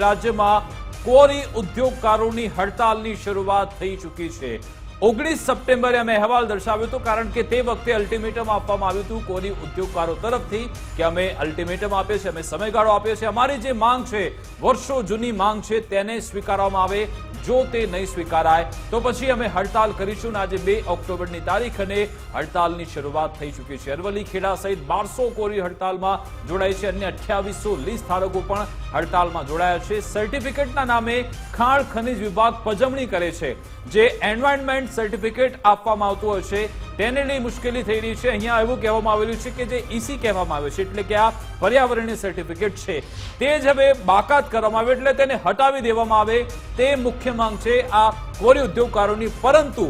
રાજ્યમાં કોરી ઉદ્યોગકારોની હડતાલની શરૂઆત થઈ ચૂકી છે. ઓગણીસ સપ્ટેમ્બરે અમે અહેવાલ દર્શાવ્યો હતો કારણ કે તે વખતે અલ્ટિમેટમ આપવામાં આવ્યું હતું કોરી ઉદ્યોગકારો તરફથી કે અમે અલ્ટિમેટમ આપીએ છીએ, અમે સમયગાળો આપીએ છીએ. અમારી જે માંગ છે, વર્ષો જૂની માંગ છે, તેને સ્વીકારવામાં આવે જો તે નહીં સ્વીકારાય, તો પછી અમે હડતાલ કરીશું અને આજે બે ઓક્ટોબરની તારીખ અને હડતાલની શરૂઆત થઈ ચૂકી છે. અરવલ્લી ખેડા સહિત બારસો કોરી હડતાલમાં જોડાય છે. અન્ય અઠ્યાવીસો લીઝ ધારકો પણ હડતાલમાં જોડાયા છે. સર્ટિફિકેટના નામે ખાણ ખનિજ વિભાગ પજવણી કરે છે. જે એન્વાયરમેન્ટ સર્ટિફિકેટ આપવામાં આવતું હોય છે. તેને લઈ મુશ્કેલી થઈ રહી છે. અહીંયા એવું કહેવામાં આવેલું છે કે જે ઈસી કહેવામાં આવે છે એટલે કે આ પર્યાવરણીય સર્ટિફિકેટ છે. તે જ હવે બાકાત કરવામાં આવે એટલે તેને હટાવી દેવામાં આવે. તે મુખ્ય માંગ છે આ કોરી ઉદ્યોગકારોની. પરંતુ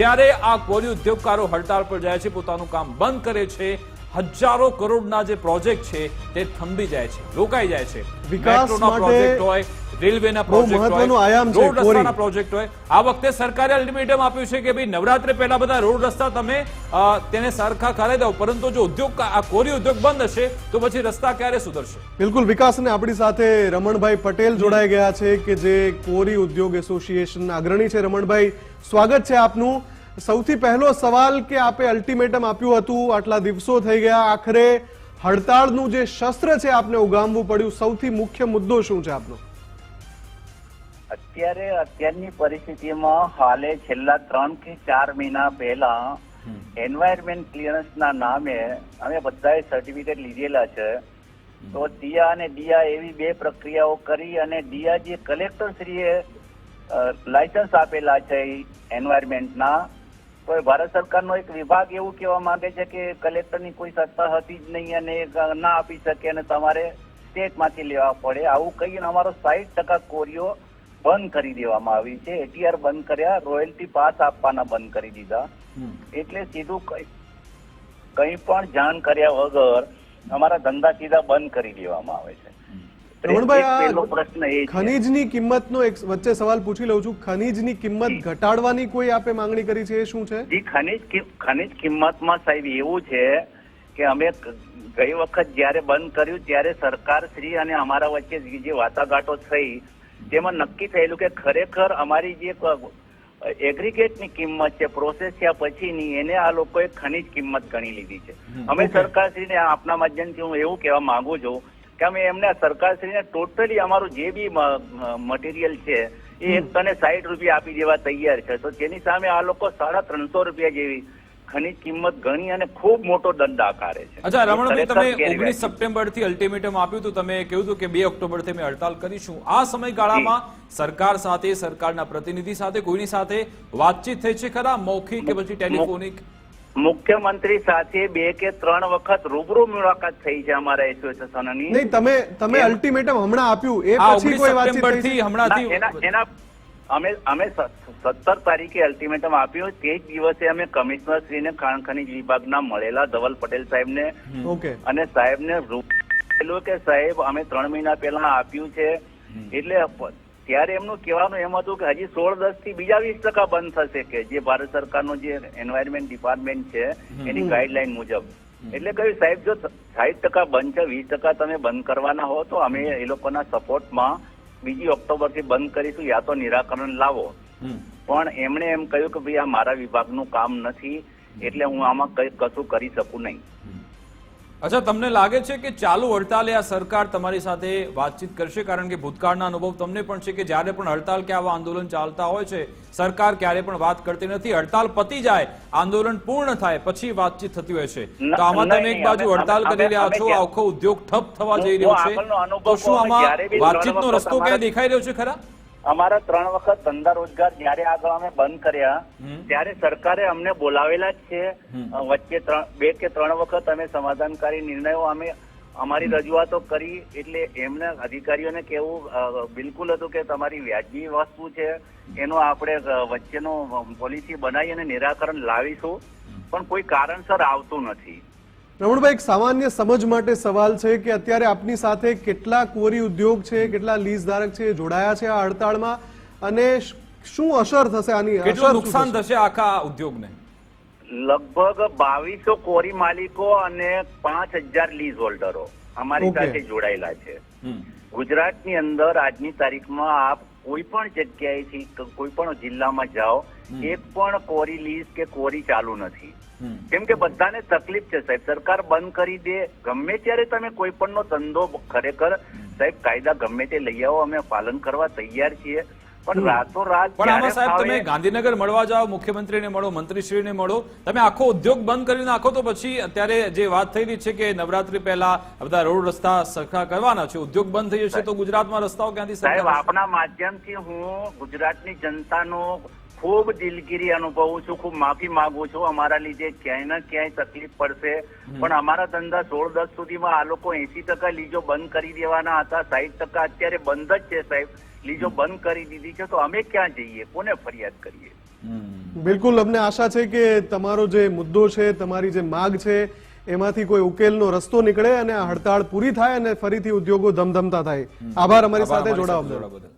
જ્યારે આ કોરી ઉદ્યોગકારો હડતાળ પર જાય છે પોતાનું કામ બંધ કરે છે હજારો કરોડના જે પ્રોજેક્ટ છે તે થંભી જાય છે રોકાઈ જાય છે. વિકાસ પ્રોજેક્ટ હોય રેલવેના પ્રોજેક્ટ હોય રોડ રસ્તાના. પ્રોજેક્ટ હોય. આ વખતે સરકારે અલ્ટિમેટમ આપ્યું છે કે ભાઈ નવરાત્રી પહેલા બધા રોડ રસ્તા તમે તેને સરખા કરાવી દો. પરંતુ જો ઉદ્યોગ આ કોરી ઉદ્યોગ બંધ હશે તો પછી રસ્તા ક્યારે સુધરશે? બિલકુલ વિકાસ ને આપણી સાથે રમણભાઈ પટેલ જોડાઈ ગયા છે કે જે કોરી ઉદ્યોગ એસોસિએશનના અગ્રણી છે. રમણભાઈ સ્વાગત છે આપનું. સૌથી પહેલો સવાલ કે આપે અલ્ટિમેટમ આપ્યું હતું આટલા દિવસો થઈ ગયા આખરે હડતાળનું જે શસ્ત્ર છે આપને ઉગામવું પડ્યું. સૌથી મુખ્ય મુદ્દો શું છે આપનો? અત્યારે અત્યારની પરિસ્થિતિમાં હાલે છેલ્લા ત્રણ કે ચાર મહિના પહેલા એન્વાયરમેન્ટ ક્લિયરન્સના નામે અમે બધાએ સર્ટિફિકેટ લીધેલા છે. તો દિયા અને ડિયા એવી બે પ્રક્રિયાઓ કરી અને ડિયા જે કલેક્ટર શ્રીએ લાયસન્સ આપેલા છે એન્વાયરમેન્ટના તો એ ભારત સરકારનો એક વિભાગ એવું કહેવા માંગે છે કે કલેક્ટરની કોઈ સત્તા હતી જ નહીં અને ના આપી શકે અને તમારે સ્ટેટમાંથી લેવા પડે. આવું કહીને અમારો સાઈઠ ટકા કોરીઓ બંધ કરી દેવામાં આવી છે. એટીઆર બંધ કર્યા રોયલ્ટી પાસ આપવાના બંધ કરી દીધા. એટલે સીધું કઈ પણ જાણ કર્યા વગર અમારા ધંધા સીધા બંધ કરી દેવામાં આવે છે. ખનીજની કિંમતનો એક વચ્ચે સવાલ પૂછી લઉં છું. ખનીજની કિંમત ઘટાડવાની કોઈ આપે માંગણી કરી છે એ શું છે? જી ખનીજ ખનીજ ખનિજ કિંમતમાં સાહેબ એવું છે કે અમે ગઈ વખત જ્યારે બંધ કર્યું ત્યારે સરકાર શ્રી અને અમારા વચ્ચે જે- જે વાટાઘાટો થઈ તેમાં નક્કી થયેલું કે ખરેખર અમારી જે એગ્રીગેટની કિંમત છે પ્રોસેસ થયા પછીની એને આ લોકોએ ખનીજ કિંમત ગણી લીધી છે. અમે સરકારશ્રીને આપના માધ્યમથી હું એવું કહેવા માંગુ છું કે અમે એમને સરકારશ્રીને ટોટલી અમારું જે બી મટીરિયલ છે એ એક તને સાઈઠ રૂપિયા આપી દેવા તૈયાર છે. તો તેની સામે આ લોકો સાડા ત્રણસો રૂપિયા જેવી ખનિજ કિંમત ગણી અને ખૂબ મોટો દંડ આકારે છે. અચ્છા રમણભાઈ તમે ઓગણીસ સપ્ટેમ્બરથી અલ્ટિમેટમ આપ્યું હતું. તમે કહ્યું હતું કે બે ઓક્ટોબરથી અમે હડતાલ કરીશું. આ સમયગાળામાં સરકાર સાથે સરકારના પ્રતિનિધિ સાથે કોઈની સાથે વાતચીત થઈ છે ખરા? મૌખિક કે પછી ટેલિફોનિક? મુખ્યમંત્રી સાથે બે કે ત્રણ વખત રૂબરૂ મુલાકાત થઈ છે અમારા એસોસિએશનની. નહીં તમે તમે અલ્ટિમેટમ હમણાં આપ્યું. એ પછી કોઈ વાતચીત થઈ? એના એના અમે અમે સત્તર તારીખે અલ્ટિમેટમ આપ્યું. તે જ દિવસે અમે કમિશનર શ્રીને ખાણ ખનીજ વિભાગના મળેલા ધવલ પટેલ સાહેબને અને સાહેબને રૂપેલું કે સાહેબ અમે ત્રણ મહિના પહેલા આપ્યું છે. એટલે ત્યારે એમનું કહેવાનું એમ હતું કે હજી સોળ દસથી બીજા વીસ ટકા બંધ થશે કે જે ભારત સરકારનું જે એન્વાયરમેન્ટ ડિપાર્ટમેન્ટ છે એની ગાઈડલાઈન મુજબ. એટલે કહ્યું સાહેબ જો સાહીઠ ટકા બંધ છે વીસ ટકા તમે બંધ કરવાના હો તો અમે એ લોકોના સપોર્ટમાં બીજી ઓક્ટોબરથી બંધ કરીશું યા તો નિરાકરણ લાવો. પણ એમણે એમ કહ્યું કે ભાઈ આ મારા વિભાગનું કામ નથી એટલે હું આમાં કઈ કશું કરી શકું નહીં. અચ્છા તમને લાગે છે કે ચાલુ હડતાલે આ સરકાર તમારી સાથે વાતચીત કરશે? કારણ કે ભૂતકાળના અનુભવ તમને પણ છે કે જ્યારે પણ હડતાલ કે આવા આંદોલન ચાલતા હોય છે સરકાર ક્યારે પણ વાત કરતી નથી. હડતાલ પતી જાય આંદોલન પૂર્ણ થાય પછી વાતચીત થતી હોય છે. તો આમાં તમે એક બાજુ હડતાલ કરી રહ્યા છો આખો ઉદ્યોગ ઠપ થવા જઈ રહ્યો છે. તો શું આમાં વાતચીતનો રસ્તો ક્યાં દેખાઈ રહ્યો છે ખરા? અમારા ત્રણ વખત ધંધા રોજગાર જયારે આગળ અમે બંધ કર્યા ત્યારે સરકારે અમને બોલાવેલા જ છે. વચ્ચે બે કે ત્રણ વખત અમે સમાધાનકારી નિર્ણયો અમે અમારી રજૂઆતો કરી એટલે એમને અધિકારીઓને કેવું બિલકુલ હતું કે તમારી વ્યાજબી વસ્તુ છે. એનો આપણે વચ્ચેનો પોલિસી બનાવી અને નિરાકરણ લાવીશું. પણ કોઈ કારણસર આવતું નથી. રમણભાઈ એક સામાન્ય સમજ માટે સવાલ છે કે અત્યારે આપની સાથે કેટલા કોરી ઉદ્યોગ છે કેટલા લીઝ ધારક છે જોડાયા છે આ હડતાળમાં? અને શું અસર થશે આની? કેટલું નુકસાન થશે? આખા ઉદ્યોગને? લગભગ બાવીસો કોરી માલિકો અને પાંચ હજાર લીઝ હોલ્ડરો અમારી. સાથે જોડાયેલા છે. ગુજરાતની અંદર આજની તારીખમાં આપ કોઈ પણ જગ્યાએથી કોઈ પણ જિલ્લામાં જાઓ એક પણ કોરી લીઝ કે કોરી ચાલુ નથી. કેમ કે બધાને તકલીફ છે સાહેબ. સરકાર બંધ કરી દે. ગમે ત્યારે તમે કોઈ પણ નો ધંધો ખરેખર સાહેબ કાયદા ગમે તે લઈ આવો અમે પાલન કરવા તૈયાર છીએ. પણ રાતો રાત પણ આમાં સાહેબ તમે ગાંધીનગર મળવા જાઓ મુખ્યમંત્રીને મળો મંત્રીશ્રીને મળો તમે આખો ઉદ્યોગ બંધ કરી નાખો તો પછી અત્યારે જે વાત થઈ રહી છે કે નવરાત્રી પહેલા બધા રોડ રસ્તા સરખા કરવાના છે ઉદ્યોગ બંધ થઈ જશે તો ગુજરાતમાં રસ્તાઓ ક્યાંથી સાહેબ આપણા માધ્યમથી હું ગુજરાતની જનતાનો ખૂબ દિલગીરી અનુભવું છું ખૂબ માફી માંગુ છું. અમારા લીધે ક્યાંય ને ક્યાંય તકલીફ પડશે. પણ અમારા ધંધા સોળ દસ સુધીમાં આ લોકો એસી ટકા લીજો બંધ કરી દેવાના હતા સાહીઠ ટકા અત્યારે બંધ જ છે સાહેબ. લીજો બંધ કરી દીધી છે તો અમે ક્યાં જઈએ? કોને ફરિયાદ કરીએ? બિલકુલ અમને આશા છે કે તમારો જે મુદ્દો છે તમારી જે માગ છે એમાંથી કોઈ ઉકેલનો રસ્તો નીકળે અને હડતાળ પૂરી થાય અને ફરીથી ઉદ્યોગો ધમધમતા થાય. આભાર અમારી સાથે જોડાવા